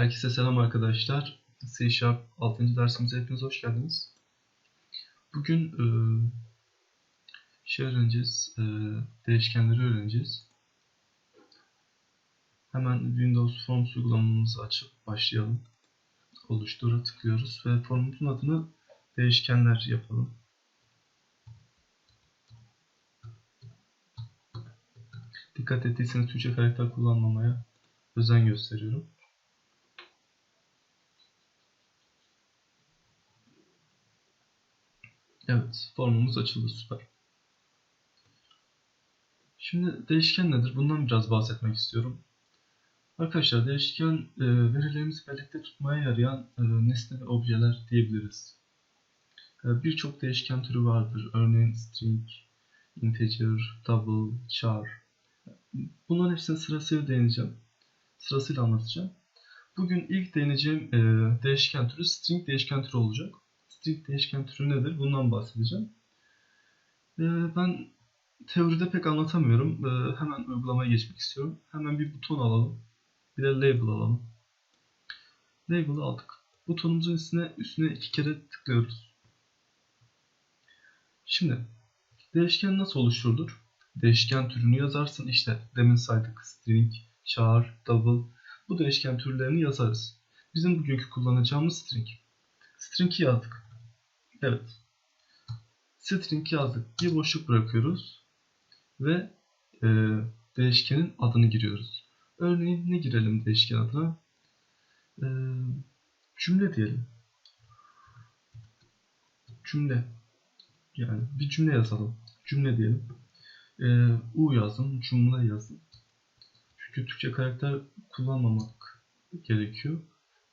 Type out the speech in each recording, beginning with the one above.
Herkese selam arkadaşlar. C Sharp 6. dersimize hepiniz hoş geldiniz. Bugün e, şey öğreneceğiz, e, değişkenleri öğreneceğiz. Hemen Windows Forms uygulamamızı açıp başlayalım. Oluştura tıklıyoruz ve formumuzun adını değişkenler yapalım. Dikkat ettiyseniz Türkçe karakter kullanmamaya özen gösteriyorum. Evet, formumuz açıldı süper. Şimdi değişken nedir? Bundan biraz bahsetmek istiyorum. Arkadaşlar değişken e, verilerimizi birlikte tutmaya yarayan e, nesne ve objeler diyebiliriz. E, Birçok değişken türü vardır. Örneğin string, integer, double, char. Bunların hepsine sırasıyla değineceğim. Sırasıyla anlatacağım. Bugün ilk değineceğim e, değişken türü string değişken türü olacak. String değişken türü nedir? Bundan bahsedeceğim. E, ben teoride pek anlatamıyorum. E, hemen uygulamaya geçmek istiyorum. Hemen bir buton alalım. Bir de label alalım. Label'ı aldık. Butonumuzun üstüne, üstüne iki kere tıklıyoruz. Şimdi değişken nasıl oluşturulur? Değişken türünü yazarsın. İşte demin saydık string, char, double. Bu değişken türlerini yazarız. Bizim bugünkü kullanacağımız string. String'i yazdık. Evet. String yazdık. Bir boşluk bırakıyoruz. Ve e, değişkenin adını giriyoruz. Örneğin ne girelim değişken adına? E, cümle diyelim. Cümle. Yani bir cümle yazalım. Cümle diyelim. E, U yazdım. Cümle yazdım. Çünkü Türkçe karakter kullanmamak gerekiyor.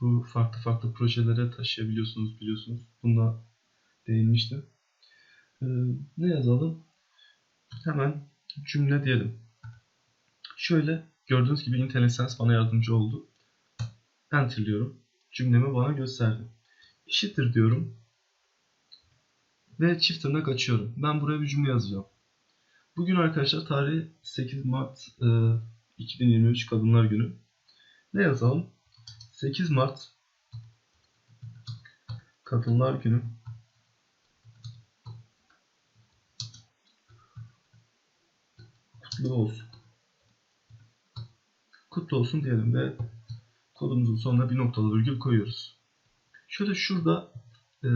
Bu farklı farklı projelere taşıyabiliyorsunuz biliyorsunuz. Bunda değinmiştim. Ee, ne yazalım? Hemen cümle diyelim. Şöyle gördüğünüz gibi IntelliSense bana yardımcı oldu. Enter'lıyorum. Cümlemi bana gösterdi. Eşittir diyorum. Ve çift tırnak açıyorum. Ben buraya bir cümle yazacağım. Bugün arkadaşlar tarih 8 Mart e, 2023 Kadınlar Günü. Ne yazalım? 8 Mart Kadınlar Günü. Kutlu olsun. Kutlu olsun diyelim ve kodumuzun sonuna bir noktalı virgül koyuyoruz. Şöyle şurada e,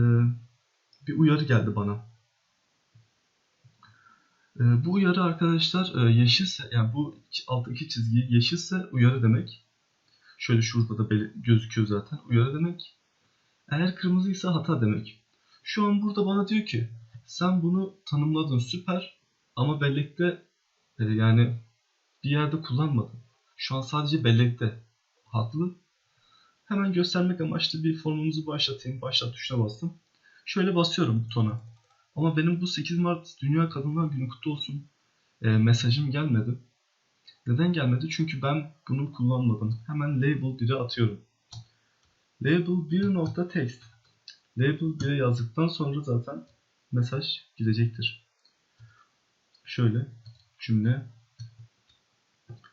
bir uyarı geldi bana. E, bu uyarı arkadaşlar e, yeşilse yani bu alttaki çizgi yeşilse uyarı demek. Şöyle şurada da gözüküyor zaten. Uyarı demek. Eğer kırmızıysa hata demek. Şu an burada bana diyor ki sen bunu tanımladın süper ama bellekte e, yani bir yerde kullanmadın. Şu an sadece bellekte. Haklı. Hemen göstermek amaçlı bir formumuzu başlatayım. Başlat tuşuna bastım. Şöyle basıyorum butona. Ama benim bu 8 Mart Dünya Kadınlar Günü kutlu olsun e, mesajım gelmedi. Neden gelmedi? Çünkü ben bunu kullanmadım. Hemen label 1'e atıyorum. Label 1 nokta text. Label 1'e yazdıktan sonra zaten mesaj gidecektir. Şöyle cümle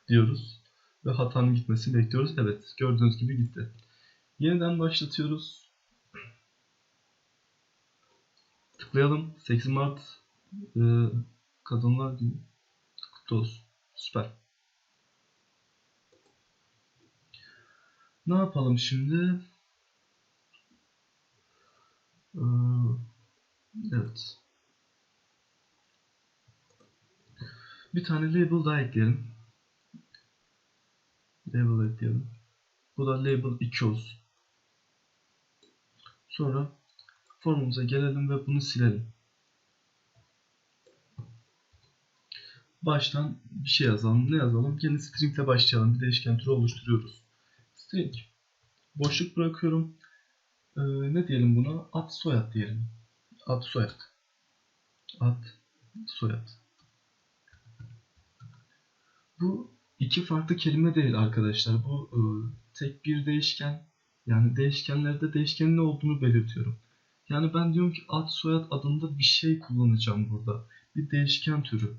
diyoruz ve hatanın gitmesini bekliyoruz. Evet gördüğünüz gibi gitti. Yeniden başlatıyoruz. Tıklayalım. 8 Mart e, Kadınlar Günü kutlu olsun. Süper. Ne yapalım şimdi? Ee, evet. Bir tane label daha ekleyelim. Label ekleyelim. Bu da label 2 olsun. Sonra formumuza gelelim ve bunu silelim. Baştan bir şey yazalım. Ne yazalım? Yeni string ile başlayalım. Bir değişken türü oluşturuyoruz. String. Boşluk bırakıyorum. Ee, ne diyelim buna? Ad soyad diyelim. Ad soyad. Ad soyad. Bu iki farklı kelime değil arkadaşlar. Bu e, tek bir değişken. Yani değişkenlerde değişkenin ne olduğunu belirtiyorum. Yani ben diyorum ki ad soyad adında bir şey kullanacağım burada. Bir değişken türü.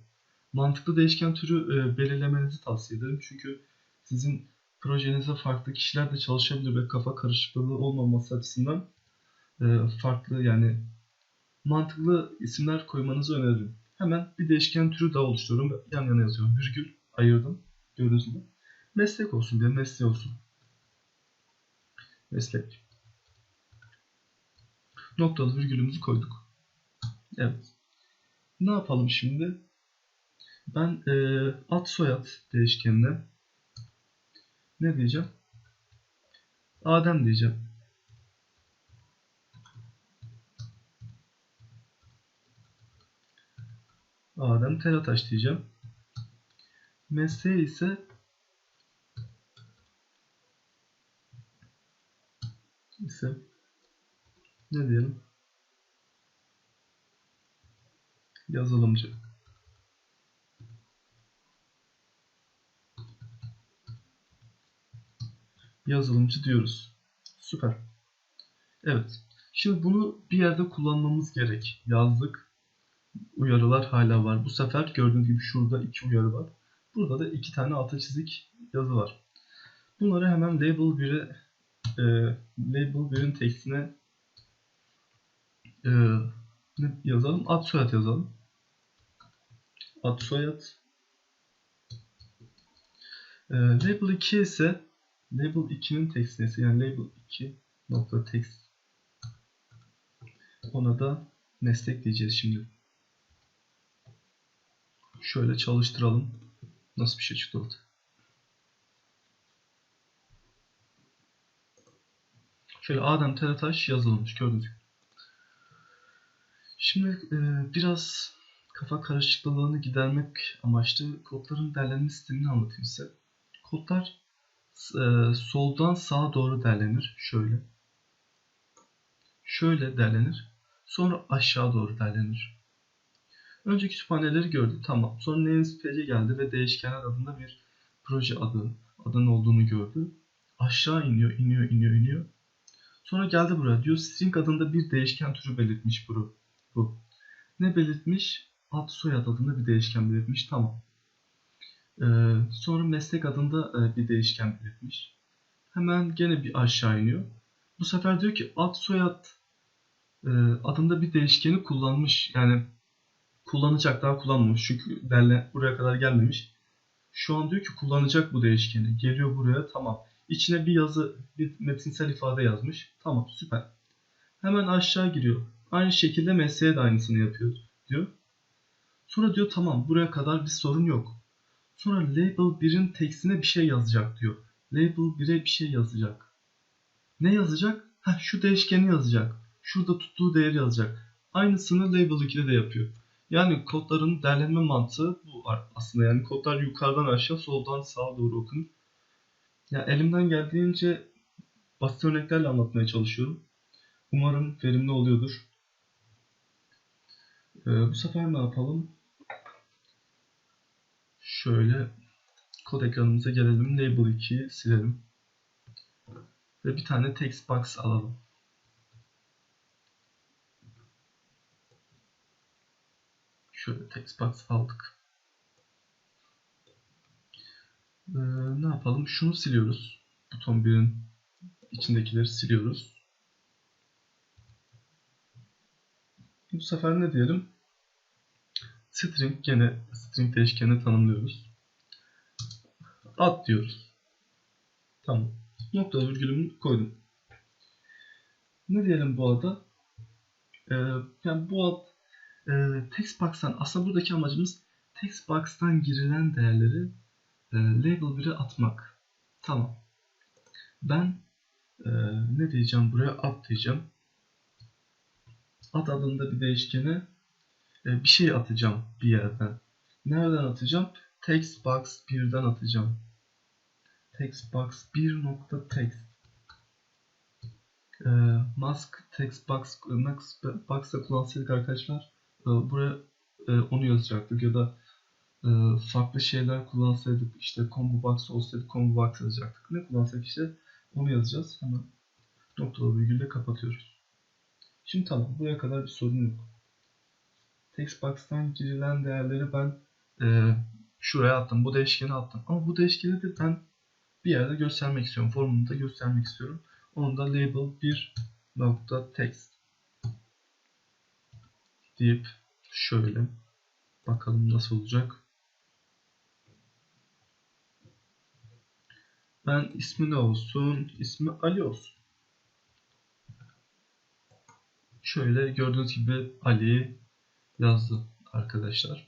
Mantıklı değişken türü e, belirlemenizi tavsiye ederim. Çünkü sizin projenize farklı kişiler de çalışabilir ve kafa karışıklığı olmaması açısından e, farklı yani mantıklı isimler koymanızı öneririm. Hemen bir değişken türü daha oluşturuyorum. Yan yana yazıyorum. Virgül ayırdım. Gördüğünüz gibi. Meslek olsun diye mesleği olsun. Meslek. Noktalı virgülümüzü koyduk. Evet. Ne yapalım şimdi? Ben e, ad soyad değişkenine ne diyeceğim? Adem diyeceğim. Adem Telataş diyeceğim. Mesleği ise ise ne diyelim? Yazılımcı. Yazılımcı diyoruz. Süper. Evet. Şimdi bunu bir yerde kullanmamız gerek. Yazdık. Uyarılar hala var. Bu sefer gördüğünüz gibi şurada iki uyarı var. Burada da iki tane altı çizik yazı var. Bunları hemen label 1'e e, label 1'in tekstine e, ne yazalım? Ad soyad yazalım. Ad soyad. E, label 2 ise label 2'nin tekstine yani label 2 nokta text ona da meslek diyeceğiz şimdi. Şöyle çalıştıralım. Nasıl bir şey çıktı orada? Şöyle Adem Teletaş yazılmış gördüğünüz. Şimdi e, biraz kafa karışıklığını gidermek amaçlı kodların derlenme sistemini anlatayım size. Kodlar e, soldan sağa doğru derlenir. Şöyle. Şöyle derlenir. Sonra aşağı doğru derlenir. Önce kütüphaneleri gördü. Tamam. Sonra namespace'e geldi ve değişkenler adında bir proje adı adının olduğunu gördü. Aşağı iniyor, iniyor, iniyor, iniyor. Sonra geldi buraya diyor string adında bir değişken türü belirtmiş bu. bu. Ne belirtmiş? Ad soyad adında bir değişken belirtmiş. Tamam. Ee, sonra meslek adında e, bir değişken belirtmiş. Hemen gene bir aşağı iniyor. Bu sefer diyor ki ad soyad e, adında bir değişkeni kullanmış. Yani kullanacak daha kullanmamış. Çünkü derle buraya kadar gelmemiş. Şu an diyor ki kullanacak bu değişkeni. Geliyor buraya tamam. İçine bir yazı, bir metinsel ifade yazmış. Tamam süper. Hemen aşağı giriyor. Aynı şekilde mesleğe de aynısını yapıyor diyor. Sonra diyor tamam buraya kadar bir sorun yok. Sonra label 1'in tekstine bir şey yazacak diyor. Label 1'e bir şey yazacak. Ne yazacak? Ha şu değişkeni yazacak. Şurada tuttuğu değeri yazacak. Aynısını label 2'de de yapıyor. Yani kodların derlenme mantığı bu aslında. Yani kodlar yukarıdan aşağı, soldan sağa doğru okunur. Ya elimden geldiğince basit örneklerle anlatmaya çalışıyorum. Umarım verimli oluyordur. Ee, bu sefer ne yapalım? Şöyle kod ekranımıza gelelim. Label 2'yi silelim. Ve bir tane text box alalım. Şöyle text box aldık. Ee, ne yapalım? Şunu siliyoruz. Buton 1'in içindekileri siliyoruz. Bu sefer ne diyelim? String gene string değişkenini tanımlıyoruz. Ad diyoruz. Tamam. Nokta virgülümü koydum. Ne diyelim bu ada? Ee, yani bu ad e, text box'tan aslında buradaki amacımız text box'tan girilen değerleri e, label 1'e atmak. Tamam. Ben e, ne diyeceğim buraya at diyeceğim. Ad adında bir değişkene e, bir şey atacağım bir yerden. Nereden atacağım? Text box 1'den atacağım. Text box 1 nokta text. E, mask text box mask box'ta kullansaydık arkadaşlar buraya e, onu yazacaktık ya da e, farklı şeyler kullansaydık işte combo box olsaydı combo box yazacaktık. Ne kullansak işte onu yazacağız. Hemen noktalı virgülle kapatıyoruz. Şimdi tamam buraya kadar bir sorun yok. Textbox'tan girilen değerleri ben e, şuraya attım. Bu değişkeni attım. Ama bu değişkeni de ben bir yerde göstermek istiyorum. Formunda göstermek istiyorum. Onu da label 1 nokta text deyip şöyle bakalım nasıl olacak. Ben ismi ne olsun? İsmi Ali olsun. Şöyle gördüğünüz gibi Ali yazdı arkadaşlar.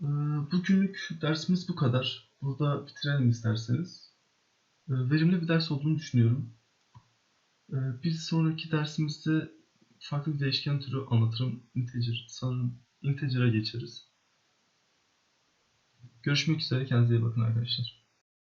Ee, Bugünlük dersimiz bu kadar. Burada bitirelim isterseniz. Ee, Verimli bir ders olduğunu düşünüyorum. Ee, Bir sonraki dersimizde farklı bir değişken türü anlatırım. Integer, sanırım integer'a geçeriz. Görüşmek üzere. Kendinize iyi bakın arkadaşlar.